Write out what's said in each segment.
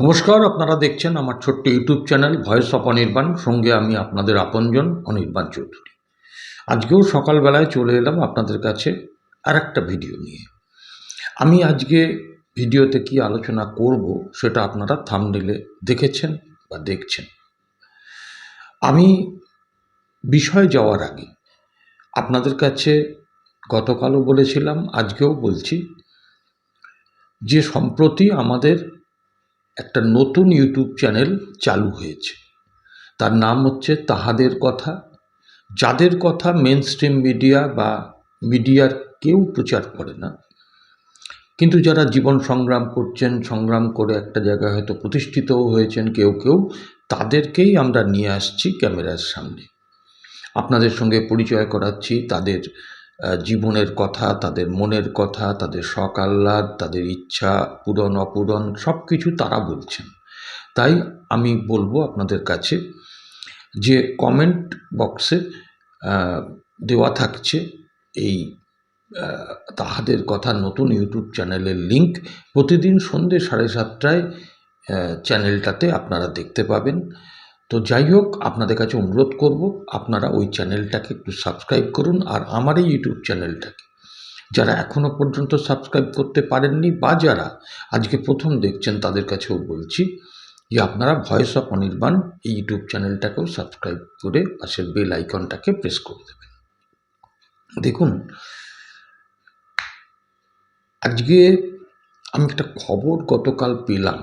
নমস্কার, আপনারা দেখছেন আমার ছোট্ট YouTube channel voice of Anirban. সঙ্গে আমি আপনাদের আপনজন, অনির্বাণ চৌধুরী। আজকেও সকালবেলায় চলে এলাম আপনাদের কাছে আর একটা ভিডিও নিয়ে। আমি আজকে ভিডিওতে কি আলোচনা করব সেটা আপনারা থামনেলে দেখেছেন বা দেখছেন। আমি বিষয় যাওয়ার আগে আপনাদের কাছে গতকালও বলেছিলাম, আজকেও বলছি যে সম্প্রতি আমাদের একটা নতুন ইউটিউব চ্যানেল চালু হয়েছে। তার নাম হচ্ছে তাহাদের কথা। যাদের কথা মেন স্ট্রিম মিডিয়া বা মিডিয়ার কেউ প্রচার করে না, কিন্তু যারা জীবন সংগ্রাম করছেন, সংগ্রাম করে একটা জায়গায় হয়তো প্রতিষ্ঠিতও হয়েছেন কেউ কেউ, তাদেরকেই আমরা নিয়ে আসছি ক্যামেরার সামনে। আপনাদের সঙ্গে পরিচয় করাচ্ছি তাদের জীবনের কথা, তাদের মনের কথা, তাদের শখ, আহ্লাদ, তাদের ইচ্ছা, পূরণ, অপূরণ সব কিছু তারা বলছেন। তাই আমি বলব আপনাদের কাছে যে কমেন্ট বক্সে দেওয়া থাকছে এই তাহাদের কথা নতুন ইউটিউব চ্যানেলের লিংক প্রতিদিন সন্ধ্যে সাড়ে সাতটায় চ্যানেলটাতে আপনারা দেখতে পাবেন। তো যাই হোক, আপনাদের কাছে অনুরোধ করব, আপনারা ওই চ্যানেলটাকে একটু সাবস্ক্রাইব করুন আর আমার এই ইউটিউব চ্যানেলটাকে। যারা এখনও পর্যন্ত সাবস্ক্রাইব করতে পারেননি বা যারা আজকে প্রথম দেখছেন, তাদের কাছেও বলছি যে আপনারা ভয়েস অফ অনির্বাণ এই ইউটিউব চ্যানেলটাকেও সাবস্ক্রাইব করে পাশের বেল আইকনটাকে প্রেস করে দেবেন। দেখুন, আজকে আমি একটা খবর গতকাল পেলাম।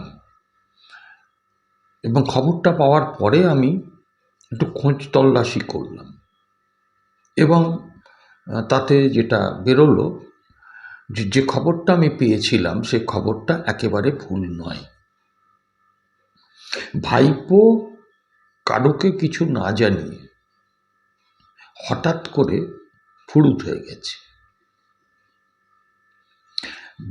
এবং খবরটা পাওয়ার পরে আমি একটু খোঁজ তল্লাশি করলাম। এবং তাতে যেটা বেরোলো যে যে খবরটা আমি পেয়েছিলাম, সে খবরটা একেবারে ভুল নয়। ভাইপো কারোকে কিছু না জানিয়ে হঠাৎ করে ফুরুত হয়ে গেছে।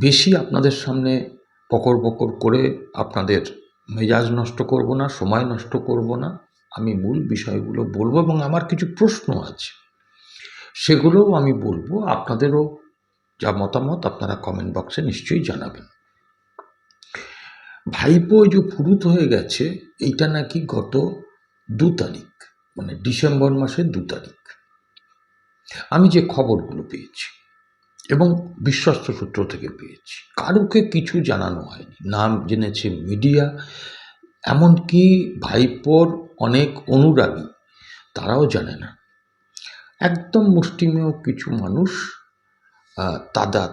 বেশি আপনাদের সামনে পকর পকর করে আপনাদের মেজাজ নষ্ট করব না, সময় নষ্ট করব না, আমি মূল বিষয়গুলো বলব এবং আমার কিছু প্রশ্ন আছে। সেগুলোও আমি বলব, আপনাদেরও যা মতামত আপনারা কমেন্ট বক্সে নিশ্চয়ই জানাবেন। ভাইপো যে ফুরুত হয়ে গেছে, এইটা নাকি গত দু তারিখ মানে ডিসেম্বর মাসের দু তারিখ। আমি যে খবরগুলো পেয়েছি এবং বিশ্বস্ত সূত্র থেকে পেয়েছি। কারুকে কিছু জানানো হয়নি। নাম জেনেছে মিডিয়া এমনকি ভাইপোর অনেক অনুরাগী তারাও জানে না। একদম মুষ্টিমেয় কিছু মানুষ আহ,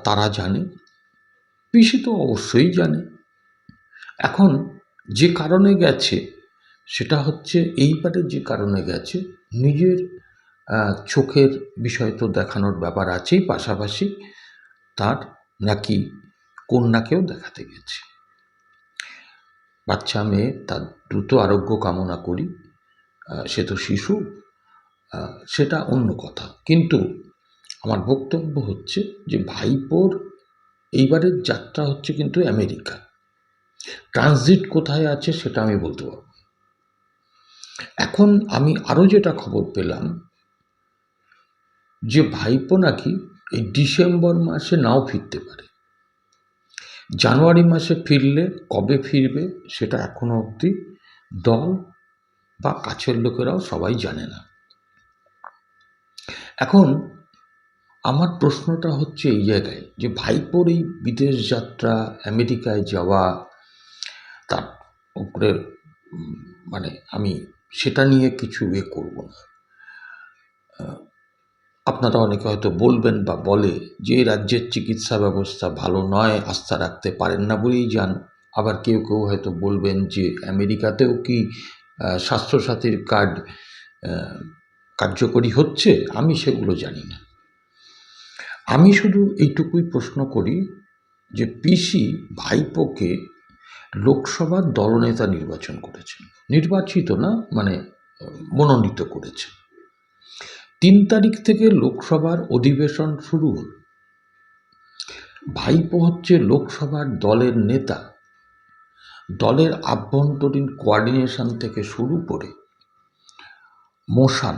তারা জানে পিসি তো অবশ্যই জানে। এখন যে কারণে গেছে সেটা হচ্ছে এইবারে যে কারণে গেছে নিজের চোখের বিষয় তো দেখানোর ব্যাপার আছেই, পাশাপাশি তার নাকি কন্যাকেও দেখাতে গেছে। বাচ্চা মেয়ে, তার দ্রুত আরোগ্য কামনা করি সে তো শিশু সেটা অন্য কথা। কিন্তু আমার বক্তব্য হচ্ছে যে ভাইপোর এইবারের যাত্রা হচ্ছে কিন্তু আমেরিকা। ট্রানজিট কোথায় আছে সেটা আমি বলতে পারব। এখন আমি আরও যেটা খবর পেলাম যে ভাইপো নাকি এই ডিসেম্বর মাসে নাও ফিরতে পারে। জানুয়ারি মাসে ফিরলে কবে ফিরবে সেটা এখনও অবধি দল বা কাছের লোকেরাও সবাই জানে না। এখন আমার প্রশ্নটা হচ্ছে এই জায়গায় যে ভাইপোর এই বিদেশ যাত্রা, আমেরিকায় যাওয়া, তার উপরে মানে আমি সেটা নিয়ে কিছু এ করব না। আপনারা অনেকে হয়তো বলবেন বা বলে যে রাজ্যের চিকিৎসা ব্যবস্থা ভালো নয়, আস্থা রাখতে পারেন না বলেই যান। আবার কেউ কেউ হয়তো বলবেন যে আমেরিকাতেও কি স্বাস্থ্যসাথীর কার্ড কার্যকরী হচ্ছে? আমি সেগুলো জানি না। আমি শুধু এইটুকুই প্রশ্ন করি যে পিসি ভাইপোকে লোকসভার দলনেতা নির্বাচন করেছেন। নির্বাচিত না মানে মনোনীত করেছেন। তিন তারিখ থেকে লোকসভার অধিবেশন শুরু হল। ভাইপো হচ্ছে লোকসভার দলের নেতা। দলের আভ্যন্তরীণ কোয়ার্ডিনেশন থেকে শুরু করে মোশন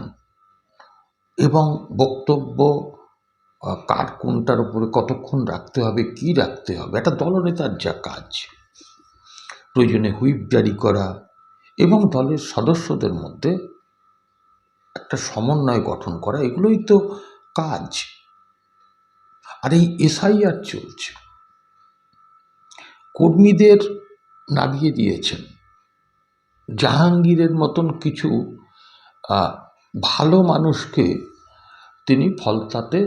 এবং বক্তব্য কার কোনটার উপরে কতক্ষণ রাখতে হবে, কি রাখতে হবে, একটা দলনেতার যা কাজ। প্রয়োজনে হুইপ জারি করা এবং দলের সদস্যদের মধ্যে একটা সমন্বয় গঠন করা, এগুলোই তো কাজ। আর এই এসআইআর চলছে। কর্মীদের নামিয়ে দিয়েছেন। জাহাঙ্গীরের মতন কিছু ভালো মানুষকে তিনি ফলতাতে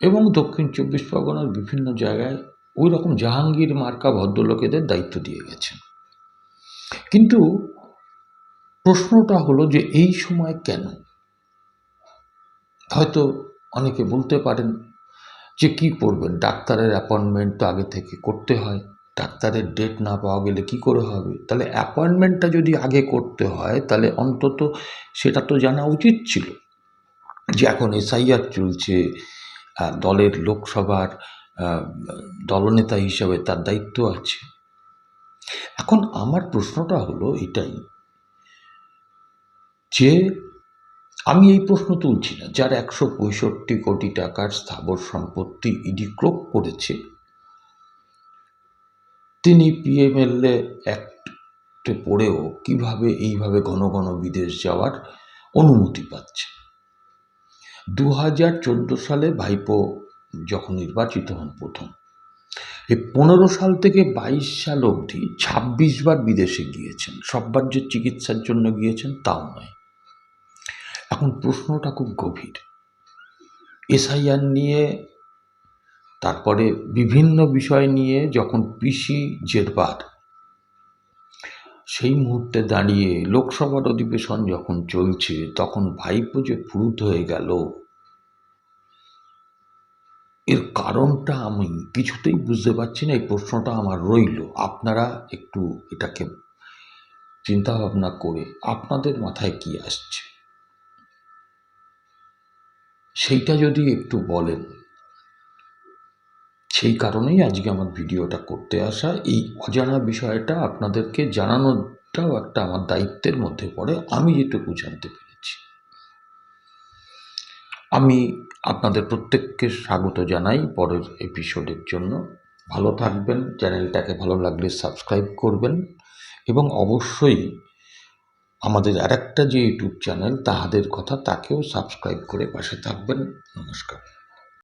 এবং দক্ষিণ চব্বিশ পরগনার বিভিন্ন জায়গায় ওই রকম জাহাঙ্গীর মার্কা ভদ্রলোকেদের দায়িত্ব দিয়ে গেছেন। কিন্তু প্রশ্নটা হলো যে এই সময় কেন? হয়তো অনেকে বলতে পারেন যে কি করবেন? ডাক্তারের অ্যাপয়েন্টমেন্ট তো আগে থেকে করতে হয়। ডাক্তারের ডেট না পাওয়া গেলে কি করে হবে? তাহলে অ্যাপয়েন্টমেন্টটা যদি আগে করতে হয়, তাহলে অন্তত সেটা তো জানা উচিত ছিল যে এখন এসআইআর চলছে দলের লোকসভার দলনেতা হিসাবে তার দায়িত্ব আছে। এখন আমার প্রশ্নটা হলো এটাই যে আমি এই প্রশ্ন তুলছি না। যার একশো পঁয়ষট্টি কোটি টাকার স্থাবর সম্পত্তি ইডি ক্রোপ করেছে, তিনি পিএমএলএ অ্যাক্টে পড়েও কীভাবে এইভাবে ঘন ঘন বিদেশ যাওয়ার অনুমতি পাচ্ছে? দু হাজার চোদ্দ সালে ভাইপো যখন নির্বাচিত হন প্রথম এই পনেরো সাল থেকে বাইশ সাল অবধি ছাব্বিশ বার বিদেশে গিয়েছেন। সববার যে চিকিৎসার জন্য গিয়েছেন তাও নয়। এখন প্রশ্নটা খুব গভীর। এসআইআর নিয়ে, তারপরে বিভিন্ন বিষয় নিয়ে যখন পিসি জেরবার সেই মুহূর্তে দাঁড়িয়ে লোকসভার অধিবেশন যখন চলছে, তখন ভাইপো যে ফুরুত হয়ে গেল, এর কারণটা আমি কিছুতেই বুঝতে পারছি না, এই প্রশ্নটা আমার রইল। আপনারা একটু এটাকে চিন্তা ভাবনা করে আপনাদের মাথায় কি আসছে? সেইটা যদি একটু বলেন, সেই কারণেই আজকে আমার ভিডিওটা করতে আসা। এই অজানা বিষয়টা আপনাদেরকে জানানোটাও একটা আমার দায়িত্বের মধ্যে পড়ে। আমি যেটুকু জানতে পেরেছি। আমি আপনাদের প্রত্যেককে স্বাগত জানাই পরের এপিসোডের জন্য। ভালো থাকবেন, চ্যানেলটাকে ভালো লাগলে সাবস্ক্রাইব করবেন এবং অবশ্যই আমাদের আরেকটা যে ইউটিউব চ্যানেল তাহাদের কথা তাকেও সাবস্ক্রাইব করে পাশে থাকবেন। নমস্কার।